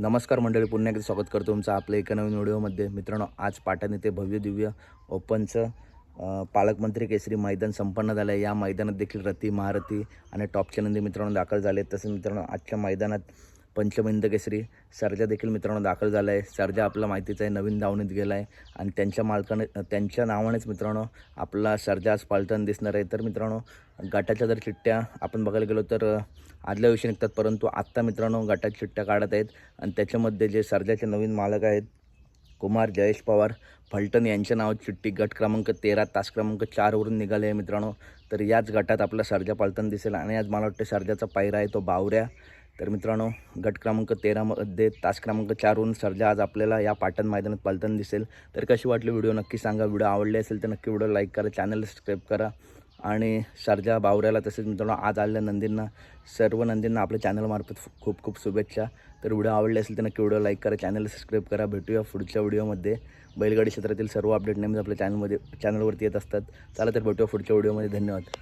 नमस्कार मंडळी पुन्हा एकदा स्वागत करतो तुमचं आपल्या एका नवीन व्हिडिओमध्ये. मित्रांनो आज पाटण येथे भव्य दिव्य ओपनचं पालकमंत्री केसरी मैदान संपन्न झालं आहे या मैदानात देखील रती महारथी आणि टॉपचे नंदी मित्रांनो दाखल झाले आहेत मित्रांनो आजच्या मैदानात पंचमिंद केसरी सरजा देखील मित्रांनो दाखल झाला आहे सर्जा आपला माहितीचा आहे नवीन धावणीत गेला आहे आणि त्यांच्या मालकाने त्यांच्या नावानेच मित्रांनो आपला सरजा आज पालताना दिसणार आहे. तर मित्रांनो गटाच्या जर चिठ्ठ्या आपण बघायला गेलो तर आदल्या दिवशी निघतात परंतु आत्ता मित्रांनो गटात चिठ्ठ्या काढत आहेत. आणि त्याच्यामध्ये जे सर्जाचे नवीन मालक आहेत कुमार जयेश पवार फलटण यांच्या नावात चिठ्ठी गट क्रमांक तेरा तास क्रमांक चारवरून निघाले आहे मित्रांनो. तर याच गटात आपला सर्जा पालताना दिसेल आणि आज मला वाटतं सर्जाचा पायरा आहे तो बावऱ्या. तर मित्रांनो गट क्रमांक तेरामध्ये तास क्रमांक चारवरून सर्जा आज आपल्याला या पाटण मैदानात पालताना दिसेल. तर कशी वाटली व्हिडिओ नक्की सांगा. व्हिडिओ आवडले असेल तर नक्की व्हिडिओ लाईक करा चॅनल सबस्क्राईब करा. आणि शारजा बावऱ्याला तसेच मित्रांनो आज आलेल्या नंदींना सर्व नंदींना आपल्या चॅनलमार्फत खूप खूप शुभेच्छा. तर व्हिडिओ आवडले असेल तर नक्की व्हिडिओ लाईक करा चॅनल सबस्क्राईब करा. भेटूया पुढच्या व्हिडिओमध्ये बैलगाडी क्षेत्रातील सर्व अपडेट नेहमीच आपल्या चॅनलमध्ये चॅनलवरती येत असतात. चला तर भेटूया पुढच्या व्हिडिओमध्ये धन्यवाद.